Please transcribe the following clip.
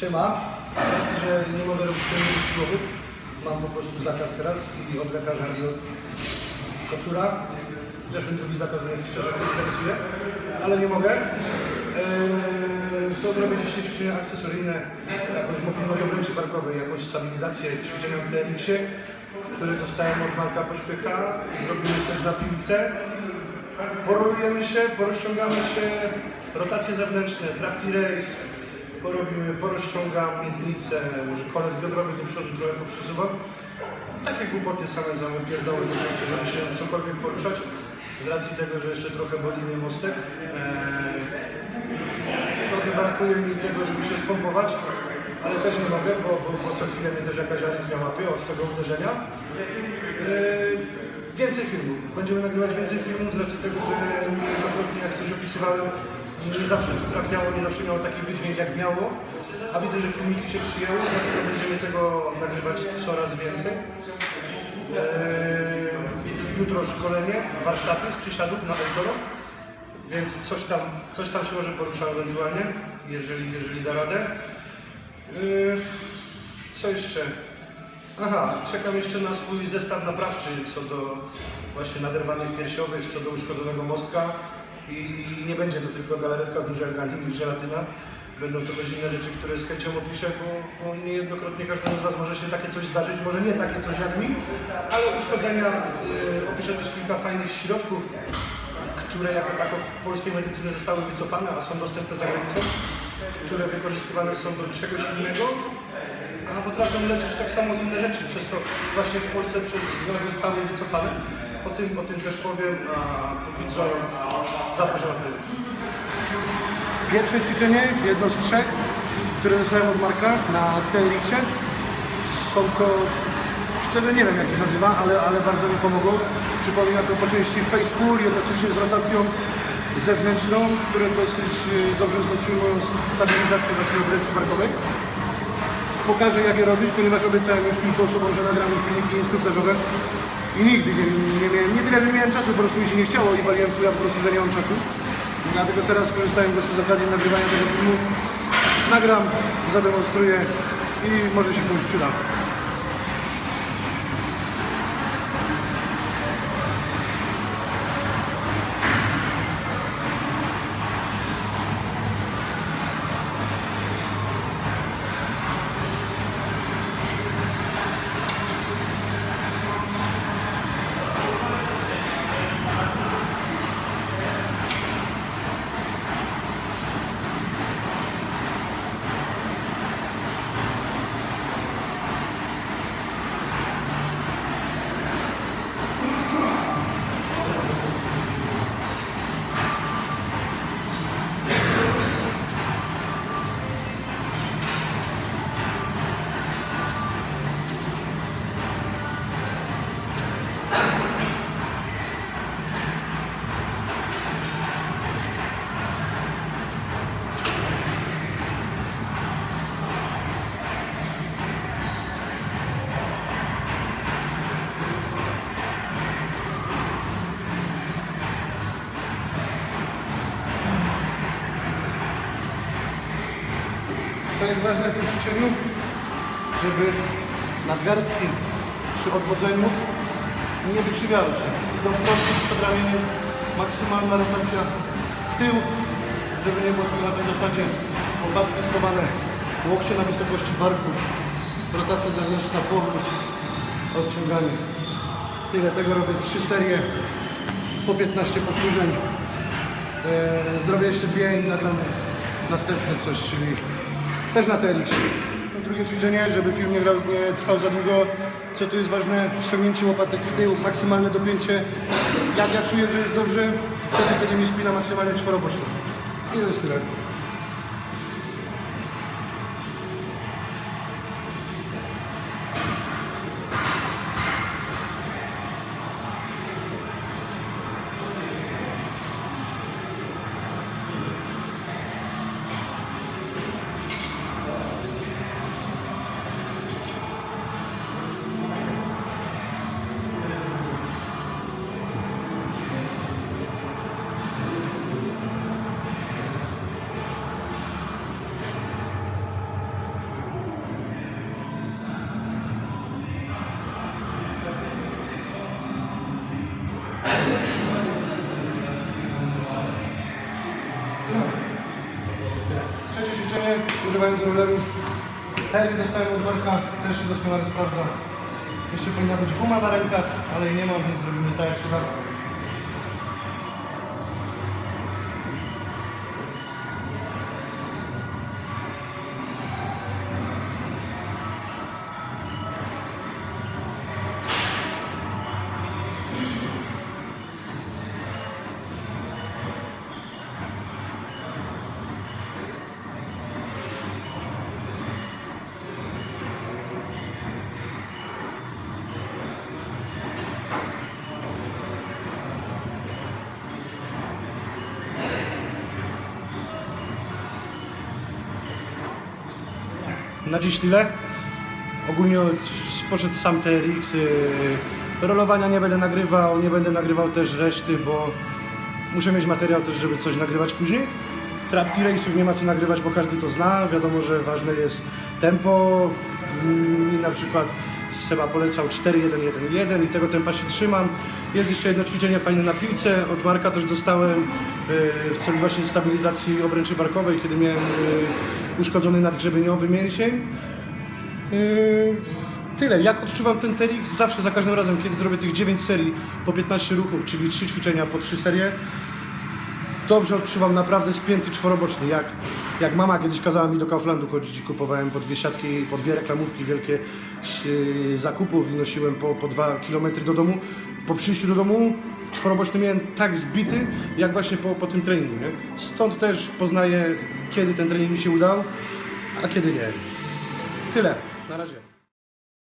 Siema. Z racji, że nie mogę robić treningów siłowych, mam po prostu zakaz teraz i od lekarza i od kocura. Chociaż ten drugi zakaz mnie szczerze interesuje, ale nie mogę. Eee, to zrobię dzisiaj ćwiczenia akcesoryjne, jakąś mobilność obręczy barkowej, jakąś stabilizację, ćwiczenia w TMX-ie, które dostałem od Marka Pośpycha. Zrobimy coś na piłce. Porolujemy się, porozciągamy się, rotacje zewnętrzne, trapti race, porobimy, porozciągam miednicę, może kolec biodrowy do przodu trochę poprzesuwam. Takie głupoty same zamy pierdoły po prostu, żeby się cokolwiek poruszać. Z racji tego, że jeszcze trochę boli mnie mostek. Eee, trochę brakuje mi tego, żeby się spompować, ale też nie mogę, bo, bo, bo co chwilę mnie też jakaś arytmia łapie od tego uderzenia. Eee, Więcej filmów. Będziemy nagrywać więcej filmów z racji tego, że niejednokrotnie jak coś opisywałem, nie zawsze to trafiało, nie zawsze miało taki wydźwięk jak miało. A widzę, że filmiki się przyjęły, dlatego będziemy tego nagrywać coraz więcej. Eee, jutro szkolenie, warsztaty z przysiadów na Eldoro, więc coś tam, coś tam się może porusza ewentualnie, jeżeli, jeżeli da radę. Eee, co jeszcze? Aha, czekam jeszcze na swój zestaw naprawczy co do właśnie naderwanych piersiowych, co do uszkodzonego mostka i nie będzie to tylko galaretka z i żelatyna. Będą to też inne rzeczy, które z chęcią opiszę, bo, bo niejednokrotnie każdemu z Was może się takie coś zdarzyć, może nie takie coś jak mi, ale uszkodzenia, yy, opiszę też kilka fajnych środków, które jako tako w polskiej medycynie zostały wycofane, a są dostępne za granicą, które wykorzystywane są do czegoś innego, a potrafią leczyć tak samo inne rzeczy, przez to właśnie w Polsce przez, zostały wycofane. O tym, o tym też powiem, a póki co zapraszam na trening. Pierwsze ćwiczenie, jedno z trzech, które dostałem od Marka na TRX-ie. Są to, szczerze nie wiem jak to się nazywa, ale, ale bardzo mi pomogło. Przypomina to po części face pull, jednocześnie z rotacją zewnętrzną, które dosyć y, dobrze wzmocniły moją stabilizację właśnie obręczy barkowej pokażę jak je robić, ponieważ obiecałem już kilku osobom, że nagram im filmiki instruktażowe i nigdy nie, nie miałem, nie tyle, że nie miałem czasu, po prostu mi się nie chciało i waliłem w chuja po prostu, że nie mam czasu. Dlatego teraz korzystając właśnie z okazji nagrywania tego filmu, nagram, zademonstruję i może się komuś przyda. Co jest ważne w tym ćwiczeniu? Żeby nadgarstki przy odwodzeniu nie wykrzywiały się. Idą prosto z przedramieniem, maksymalna rotacja w tył, żeby nie było to na tej zasadzie łopatki schowane, łokcie na wysokości barków, rotacja zewnętrzna, powrót, odciąganie. Tyle tego robię trzy serie po 15 powtórzeń. Eee, zrobię jeszcze dwie i nagramy następne coś, czyli też na TRX. No, drugie ćwiczenie, żeby film nie, grał, nie trwał za długo. Co tu jest ważne? Ściągnięcie łopatek w tył, maksymalne dopięcie. Jak ja czuję, że jest dobrze, wtedy kiedy mi spina maksymalnie czworoboczna. I to jest tyle. Używając rollerów. Też dostałem od Marka, też się doskonale sprawdza. Jeszcze powinna być guma na rękach, ale jej nie mam, więc zrobimy tak jak się. Na dziś tyle. Ogólnie poszedł sam TRX. Rolowania nie będę nagrywał, nie będę nagrywał też reszty, bo muszę mieć materiał też, żeby coś nagrywać później. Trap T-Race'ów nie ma co nagrywać, bo każdy to zna. Wiadomo, że ważne jest tempo. Mi na przykład Seba polecał 4-1-1-1 i tego tempa się trzymam. Jest jeszcze jedno ćwiczenie fajne na piłce. Od Marka też dostałem yy, w celu właśnie stabilizacji obręczy barkowej, kiedy miałem yy, uszkodzony nadgrzebeniowy mięsień. Yy, Tyle. Jak odczuwam ten TRX? Zawsze, za każdym razem, kiedy zrobię tych 9 serii po 15 ruchów, czyli 3 ćwiczenia po 3 serie, dobrze odczuwam naprawdę spięty czworoboczny. Jak, jak mama kiedyś kazała mi do Kauflandu chodzić i kupowałem po dwie siatki, po dwie reklamówki wielkie yy, zakupów i nosiłem po, po 2 km do domu. Po przyjściu do domu czworoboczny miałem tak zbity, jak właśnie po, po tym treningu. Nie? Stąd też poznaję, kiedy ten trening mi się udał, a kiedy nie. Tyle. Na razie.